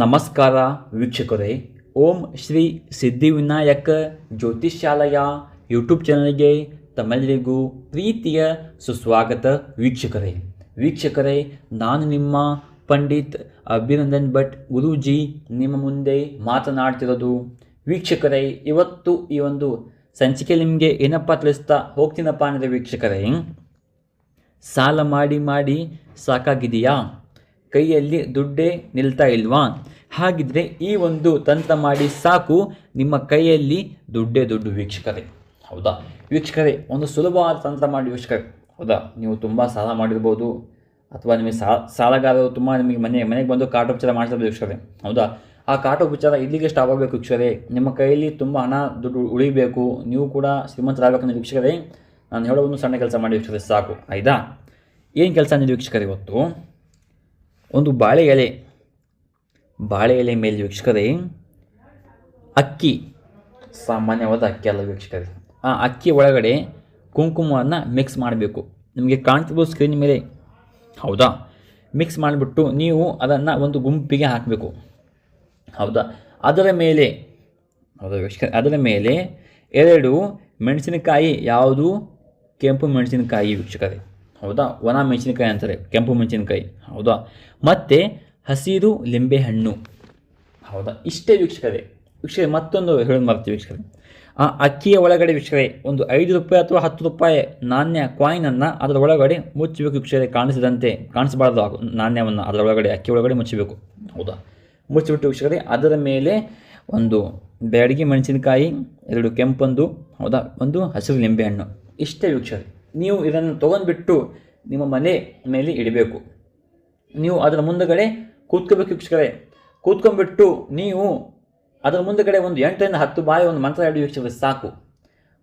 ನಮಸ್ಕಾರ ವೀಕ್ಷಕರೇ, ಓಂ ಶ್ರೀ ಸಿದ್ಧಿವಿನಾಯಕ ಜ್ಯೋತಿಷ್ಯಾಲಯ ಯೂಟ್ಯೂಬ್ ಚಾನಲ್ಗೆ ತಮ್ಮೆಲ್ಲರಿಗೂ ಪ್ರೀತಿಯ ಸುಸ್ವಾಗತ ವೀಕ್ಷಕರೇ. ವೀಕ್ಷಕರೇ, ನಾನು ನಿಮ್ಮ ಪಂಡಿತ್ ಅಭಿನಂದನ್ ಭಟ್ ಗುರೂಜಿ ನಿಮ್ಮ ಮುಂದೆ ಮಾತನಾಡ್ತಿರೋದು. ವೀಕ್ಷಕರೇ, ಇವತ್ತು ಈ ಒಂದು ಸಂಚಿಕೆ ನಿಮಗೆ ಏನಪ್ಪ ತಿಳಿಸ್ತಾ ಹೋಗ್ತೀನಪ್ಪ ಅಂದರೆ ವೀಕ್ಷಕರೇ, ಸಾಲ ಮಾಡಿ ಮಾಡಿ ಸಾಕಾಗಿದೆಯಾ ಕೈಯಲ್ಲಿ ದುಡ್ಡೇ ನಿಲ್ತಾ ಇಲ್ವಾ? ಹಾಗಿದ್ರೆ ಈ ಒಂದು ತಂತ್ರ ಮಾಡಿ ಸಾಕು. ನಿಮ್ಮ ಕೈಯಲ್ಲಿ ದುಡ್ಡೇ ದುಡ್ಡು ವೀಕ್ಷಕರೇ. ಹೌದಾ? ವೀಕ್ಷಕರೇ, ಒಂದು ಸುಲಭವಾದ ತಂತ್ರ ಮಾಡಿ ವೀಕ್ಷಕರೇ. ಹೌದಾ? ನೀವು ತುಂಬ ಸಾಲ ಮಾಡಿರ್ಬೋದು. ಅಥವಾ ನಿಮಗೆ ಸಾಲ ಸಾಲಗಾರರು ತುಂಬ ನಿಮಗೆ ಮನೆ, ಮನೆಗೆ ಬಂದು ಕಾಟೋಪಚಾರ ಮಾಡ್ತಿರ್ಬೋದು ವೀಕ್ಷಕರೇ. ಹೌದಾ? ಆ ಕಾಟೋಪಚಾರ ಇಲ್ಲಿಗೆ ಸ್ಟಾಪ್ ಆಗಬೇಕು ವೀಕ್ಷಕರೇ. ನಿಮ್ಮ ಕೈಯಲ್ಲಿ ತುಂಬ ಹಣ ದುಡ್ಡು ಉಳಿಬೇಕು. ನೀವು ಕೂಡ ಶ್ರೀಮಂತರಾಗಬೇಕಂದ್ರೆ ವೀಕ್ಷಕರೇ. ನಾನು ಹೇಳೋ ಒಂದು ಸಣ್ಣ ಕೆಲಸ ಮಾಡಿ ವೀಕ್ಷಕರೇ, ಸಾಕು. ಆಯ್ತಾ? ಏನು ಕೆಲಸ ನೀವು ವೀಕ್ಷಕರೇ ಇವತ್ತು? ಒಂದು ಬಾಳೆ ಎಲೆ ಬಾಳೆ ಎಲೆ ಮೇಲೆ ವೀಕ್ಷಕರೇ, ಅಕ್ಕಿ, ಸಾಮಾನ್ಯವಾದ ಅಕ್ಕಿ ಅಲ್ಲ ವೀಕ್ಷಕರೇ. ಆ ಅಕ್ಕಿ ಒಳಗಡೆ ಕುಂಕುಮವನ್ನು ಮಿಕ್ಸ್ ಮಾಡಬೇಕು. ನಿಮಗೆ ಕಾಣ್ತಿರ್ಬೋದು ಸ್ಕ್ರೀನ್ ಮೇಲೆ. ಹೌದಾ? ಮಿಕ್ಸ್ ಮಾಡಿಬಿಟ್ಟು ನೀವು ಅದನ್ನು ಒಂದು ಗುಂಪಿಗೆ ಹಾಕಬೇಕು. ಹೌದಾ? ಅದರ ಮೇಲೆ, ಹೌದಾ ವೀಕ್ಷಕರೇ? ಅದರ ಮೇಲೆ ಎರಡು ಮೆಣಸಿನಕಾಯಿ, ಯಾವುದು? ಕೆಂಪು ಮೆಣಸಿನಕಾಯಿ ವೀಕ್ಷಕರೇ. ಹೌದಾ? ಒಣ ಮೆಣಸಿನಕಾಯಿ ಅಂತಾರೆ, ಕೆಂಪು ಮೆಣಸಿನಕಾಯಿ. ಹೌದಾ? ಮತ್ತು ಹಸಿರು ಲಿಂಬೆಹಣ್ಣು. ಹೌದಾ? ಇಷ್ಟೇ ವೀಕ್ಷಕರೇ. ವೀಕ್ಷಕರೇ, ಮತ್ತೊಂದು ಹೇಳೋದು ಮಾಡ್ತೀವಿ ವೀಕ್ಷಕರೇ. ಆ ಅಕ್ಕಿಯ ಒಳಗಡೆ ವೀಕ್ಷಕರೇ, ಒಂದು ಐದು ರೂಪಾಯಿ ಅಥವಾ ಹತ್ತು ರೂಪಾಯಿ ನಾಣ್ಯ ಕಾಯಿನನ್ನು ಅದರ ಒಳಗಡೆ ಮುಚ್ಚಬೇಕು ವೀಕ್ಷಕರೇ. ಕಾಣಿಸಿದಂತೆ, ಕಾಣಿಸಬಾರ್ದು ನಾಣ್ಯವನ್ನು. ಅದರ ಒಳಗಡೆ, ಅಕ್ಕಿ ಒಳಗಡೆ ಮುಚ್ಚಬೇಕು. ಹೌದಾ? ಮುಚ್ಚಿಬಿಟ್ಟು ವೀಕ್ಷಕರೇ, ಅದರ ಮೇಲೆ ಒಂದು ಬ್ಯಾಡಗಿ ಮೆಣಸಿನಕಾಯಿ, ಎರಡು ಕೆಂಪೊಂದು, ಹೌದಾ? ಒಂದು ಹಸಿರು ನಿಂಬೆಹಣ್ಣು ಇಷ್ಟೇ ವೀಕ್ಷಕರೇ. ನೀವು ಇದನ್ನು ತೊಗೊಂಡ್ಬಿಟ್ಟು ನಿಮ್ಮ ಮನೆ ಮೇಲೆ ಇಡಬೇಕು. ನೀವು ಅದರ ಮುಂದಗಡೆ ಕೂತ್ಕೋಬೇಕು ವೀಕ್ಷಕರೇ. ಕೂತ್ಕೊಂಡ್ಬಿಟ್ಟು ನೀವು ಅದರ ಮುಂದಗಡೆ ಒಂದು ಎಂಟರಿಂದ ಹತ್ತು ಬಾರಿ ಒಂದು ಮಂತ್ರ ಹೇಳಿ ವೀಕ್ಷಕರೇ, ಸಾಕು.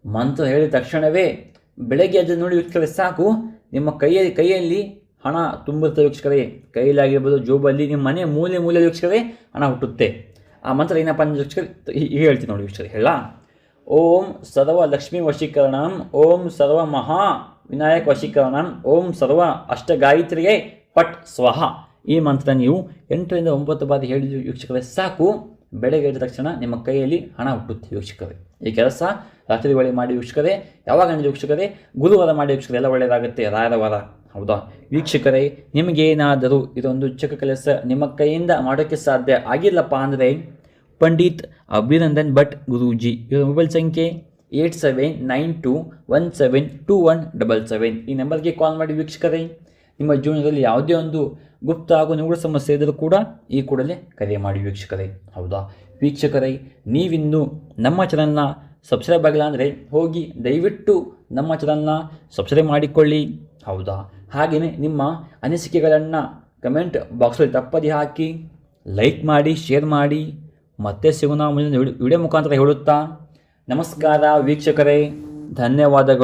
ಮಂತ್ರ ಹೇಳಿದ ತಕ್ಷಣವೇ ಬೆಳಗ್ಗೆ ಅದನ್ನು ನೋಡಿ ವೀಕ್ಷಕರೇ, ಸಾಕು. ನಿಮ್ಮ ಕೈಯಲ್ಲಿ ಕೈಯಲ್ಲಿ ಹಣ ತುಂಬಿರುತ್ತೆ ವೀಕ್ಷಕರೇ. ಕೈಯಲ್ಲಾಗಿರ್ಬೋದು ಜೋಬಲ್ಲಿ ನಿಮ್ಮ ಮನೆ ಮೂಲೆ ಮೂಲೆ ವೀಕ್ಷಕರೇ ಹಣ ಹುಟ್ಟುತ್ತೆ. ಆ ಮಂತ್ರ ಏನಪ್ಪ ಅಂದ್ರೆ ವೀಕ್ಷಕರೇ ಹೀಗೆ ಹೇಳ್ತೀನಿ ನೋಡಿ ವೀಕ್ಷಕರೇ ಹೇಳ ಓಂ ಸರ್ವ ಲಕ್ಷ್ಮೀ ವಶೀಕರಣಂ, ಓಂ ಸರ್ವ ಮಹಾ ವಿನಾಯಕ ವಶೀಕರಣಂ, ಓಂ ಸರ್ವ ಅಷ್ಟಗಾಯತ್ರಿಗೆ ಪಟ್ ಸ್ವಹ. ಈ ಮಂತ್ರ ನೀವು ಎಂಟರಿಂದ ಒಂಬತ್ತು ಬಾರಿ ಹೇಳಿದ ವೀಕ್ಷಕರೇ ಸಾಕು. ಬೆಳಗ್ಗೆ ಎದ್ದ ತಕ್ಷಣ ನಿಮ್ಮ ಕೈಯಲ್ಲಿ ಹಣ ಹುಟ್ಟುತ್ತೆ ವೀಕ್ಷಕರೇ. ಈ ಕೆಲಸ ರಾತ್ರಿ ವೇಳೆ ಮಾಡಿ ವೀಕ್ಷಕರೇ, ಯಾವಾಗ ಅಂದರೆ ವೀಕ್ಷಕರೇ? ಗುರುವಾರ ಮಾಡಿ ವೀಕ್ಷಕರೇ, ಎಲ್ಲ ಒಳ್ಳೆಯದಾಗುತ್ತೆ ರಾಯರ ವಾರ. ಹೌದಾ? ವೀಕ್ಷಕರೇ, ನಿಮಗೇನಾದರೂ ಇದೊಂದು ಚಿಕ್ಕ ಕೆಲಸ ನಿಮ್ಮ ಕೈಯಿಂದ ಮಾಡೋಕ್ಕೆ ಸಾಧ್ಯ ಆಗಿಲ್ಲಪ್ಪ ಅಂದರೆ ಪಂಡಿತ್ ಅಭಿನಂದನ್ ಭಟ್ ಗುರೂಜಿ. ಇವರ ಮೊಬೈಲ್ ಸಂಖ್ಯೆ eight seven nine two one seven two one double seven ಈ ನಂಬರ್ಗೆ ಕಾಲ್ ಮಾಡಿ ವೀಕ್ಷಕರೇ, ನಿಮ್ಮ ಜೀವನದಲ್ಲಿ ಯಾವುದೇ ಒಂದು ಗುಪ್ತ ಹಾಗೂ ನಿಗೂಢ ಸಮಸ್ಯೆ ಇದ್ದರೂ ಕೂಡ ಈ ಕೂಡಲೇ ಕರೆ ಮಾಡಿ ವೀಕ್ಷಕರೇ. ಹೌದಾ? ವೀಕ್ಷಕರೇ, ನೀವಿನ್ನೂ ನಮ್ಮ ಚಾನಲ್ನ ಸಬ್ಸ್ಕ್ರೈಬ್ ಆಗಿಲ್ಲ ಅಂದರೆ ಹೋಗಿ ದಯವಿಟ್ಟು ನಮ್ಮ ಚಾನಲ್ನ ಸಬ್ಸ್ಕ್ರೈಬ್ ಮಾಡಿಕೊಳ್ಳಿ. ಹೌದಾ? ಹಾಗೆಯೇ ನಿಮ್ಮ ಅನಿಸಿಕೆಗಳನ್ನು ಕಮೆಂಟ್ ಬಾಕ್ಸಲ್ಲಿ ತಪ್ಪದೆ ಹಾಕಿ ಲೈಕ್ ಮಾಡಿ ಶೇರ್ ಮಾಡಿ. ಮತ್ತೆ ಸಿಗೋಣ ಮುಂದಿನ ವಿಡಿಯೋ ಮುಖಾಂತರ ಹೇಳುತ್ತಾ ನಮಸ್ಕಾರ ವೀಕ್ಷಕರೇ ಧನ್ಯವಾದಗಳು.